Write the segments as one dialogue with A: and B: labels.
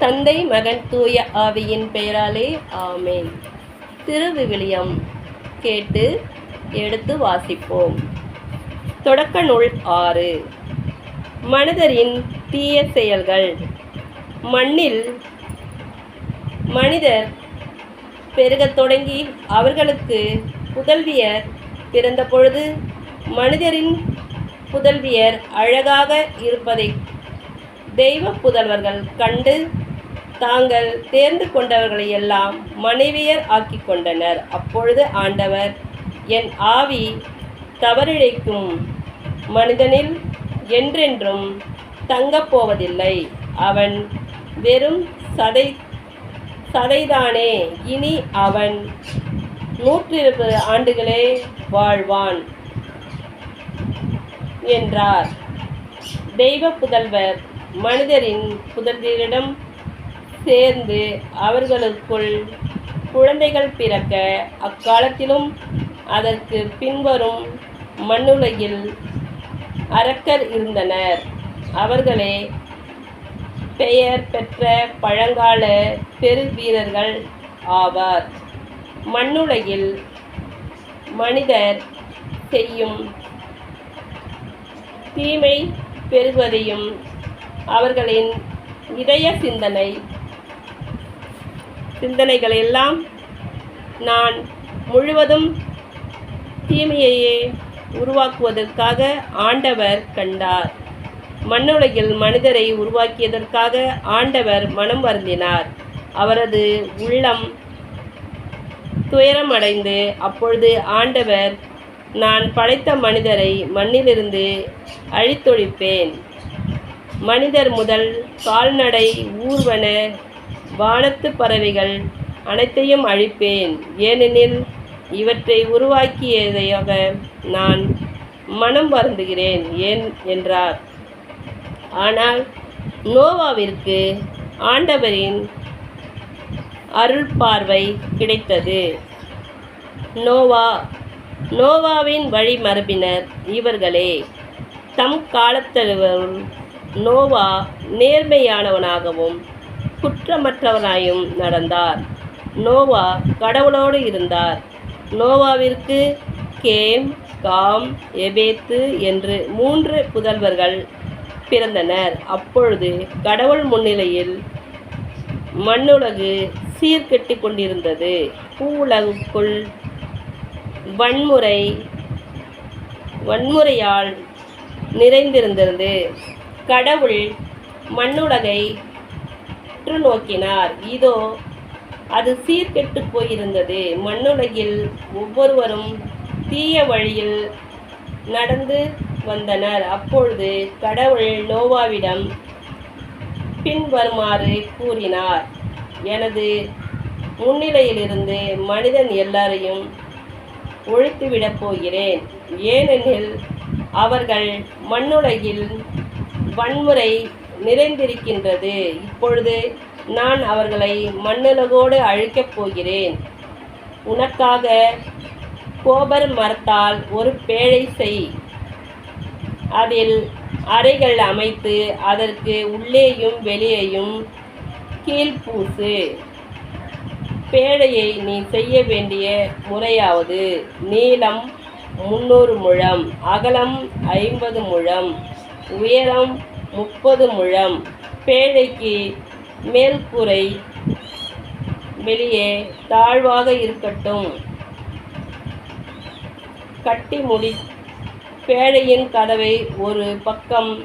A: தந்தை மகன் தூய ஆவியின் பெயராலே ஆமேன். திருவிவிலியம் கேட்டு எடுத்து வாசிப்போம். தொடக்க நூல் ஆறு. மனிதரின் தீய செயல்கள். மண்ணில் மனிதர் பெருகத் தொடங்கி அவர்களுக்கு புதல்வியர் பிறந்த பொழுது மனிதரின் புதல்வியர் அழகாக இருப்பதை தெய்வ புதல்வர்கள் கண்டு தாங்கள் தேர்ந்து கொண்டவர்களை எல்லாம் மனைவியர் ஆக்கிக் கொண்டனர். அப்பொழுது ஆண்டவர் என் ஆவி தவறிழைக்கும் மனிதனில் என்றென்றும் தங்கப்போவதில்லை அவன் வெறும் சதை சதைதானே. இனி அவன் நூற்றி இருபது ஆண்டுகளே வாழ்வான் என்றார். தெய்வ புதல்வர் மனிதரின் புதல்வரிடம் சேர்ந்து அவர்களுக்குள் குழந்தைகள் பிறக்க அக்காலத்திலும் அதற்கு பின்வரும் மண்ணுலகில் அரக்கர் இருந்தனர். அவர்களே பெயர் பெற்ற பழங்கால பெருவீரர்கள் ஆவார். மண்ணுலகில் மனிதர் செய்யும் தீமை பெறுவதையும் அவர்களின் இதய சிந்தனை சிந்தனைகளெல்லாம் நான் முழுவதும் தீமையையே உருவாக்குவதற்காக ஆண்டவர் கண்டார். மண்ணுலகில் மனிதரை உருவாக்கியதற்காக ஆண்டவர் மனம் வருந்தினார். அவரது உள்ளம் துயரமடைந்து அப்பொழுது ஆண்டவர் நான் படைத்த மனிதரை மண்ணிலிருந்து அழித்தொழிப்பேன். மனிதர் முதல் கால்நடை ஊர்வன வானத்து பறவைகள் அனைத்தையும் அழிப்பேன். ஏனெனில் இவற்றை உருவாக்கியதையாக நான் மனம் வருந்துகிறேன் ஏன் என்றார். ஆனால் நோவாவிற்கு ஆண்டவரின் அருள் பார்வை கிடைத்தது. நோவா நோவாவின் வழிமரபினர் இவர்களே தம் காலத்தழுவரும் நோவா நேர்மையானவனாகவும் குற்றமற்றவனாயும் நடந்தார். நோவா கடவுளோடு இருந்தார். நோவாவிற்கு கேம் காம் எபேத்து என்று மூன்று புதல்வர்கள் பிறந்தனர். அப்பொழுது கடவுள் முன்னிலையில் மண்ணுலகு சீர்கெட்டு கொண்டிருந்தது. பூவுலகுக்குள் வன்முறை வன்முறையால் நிறைந்திருந்தது. கடவுள் மண்ணுலகை உற்று நோக்கினார் இதோ அது சீர்கெட்டு போயிருந்தது. மண்ணுலகில் ஒவ்வொருவரும் தீய வழியில் நடந்து வந்தனர். அப்பொழுது கடவுள் நோவாவிடம் பின்வருமாறு கூறினார் எனது முன்னிலையிலிருந்து மனிதன் எல்லாரையும் ஒழித்துவிடப் போகிறேன். ஏனெனில் அவர்கள் மண்ணுலகில் வன்முறை நிறைந்திருக்கின்றது. இப்பொழுது நான் அவர்களை மண்ணுலகோடு அழிக்கப் போகிறேன். உனக்காக கோபர் மரத்தால் ஒரு பேழை செய். அதில் அறைகள் அமைத்து அதற்கு உள்ளேயும் வெளியேயும் கீழ்பூசு பேழையை நீ செய்ய வேண்டிய முறையாவது நீளம் முந்நூறு முழம் அகலம் ஐம்பது முழம் உயரம் முப்பது முழம். பேழைக்கு மேல்கூரை வெளியே தாழ்வாக இருக்கட்டும். கட்டி முடி பேழையின் கதவை ஒரு பக்கம்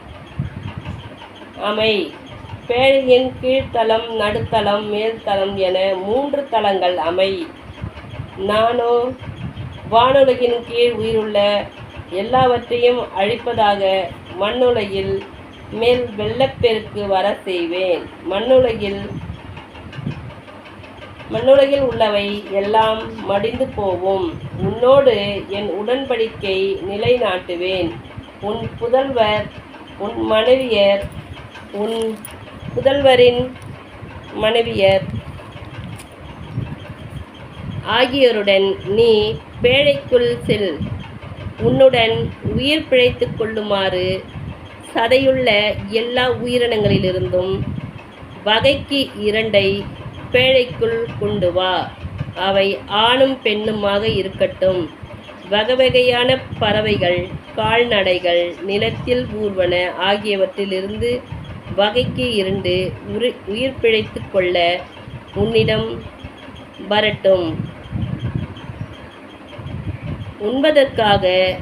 A: அமை. பேழையின் கீழ்த்தளம் நடுத்தளம் மேல்தளம் என மூன்று தளங்கள் அமை. நானோ வானுலகின் கீழ் உயிருள்ள எல்லாவற்றையும் அழிப்பதாக மண்ணுலகில் மேல் வெள்ளப்பெருக்கு வர செய்வேன். மண்ணுலகில் மண்ணுலகில் உள்ளவை எல்லாம் மடிந்து போவும் உன்னோடு என் உடன்படிக்கை நிலைநாட்டுவேன். உன் புதல்வர் உன் மனைவியர் உன் புதல்வரின் மனைவியர் ஆகியோருடன் நீ பேழைக்குள் செல். உன்னுடன் உயிர் பிழைத்துக் கொள்ளுமாறு சதையுள்ள எல்லா உயிரினங்களிலிருந்தும் வகைக்கு இரண்டை பேழைக்குள் கொண்டு வா. அவை ஆணும் பெண்ணுமாக இருக்கட்டும். வகை வகையான பறவைகள் கால்நடைகள் நிலத்தில் ஊர்வன ஆகியவற்றிலிருந்து வகைக்கு இரண்டு உரு உயிர் பிழைத்து கொள்ள உன்னிடம் வரட்டும். உண்பதற்காக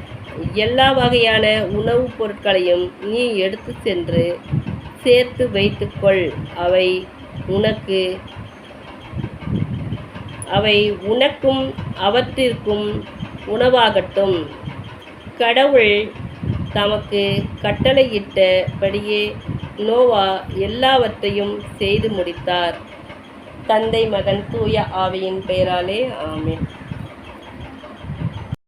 A: எல்லா வகையான உணவுப் பொருட்களையும் நீ எடுத்து சென்று சேர்த்து வைத்துக்கொள். அவை உனக்கு அவை உனக்கும் அவற்றிற்கும் உணவாகட்டும். கடவுள் தமக்கு கட்டளையிட்டபடியே நோவா எல்லாவற்றையும் செய்து முடித்தார். தந்தை மகன் தூய ஆவியின் பெயராலே ஆமேன்.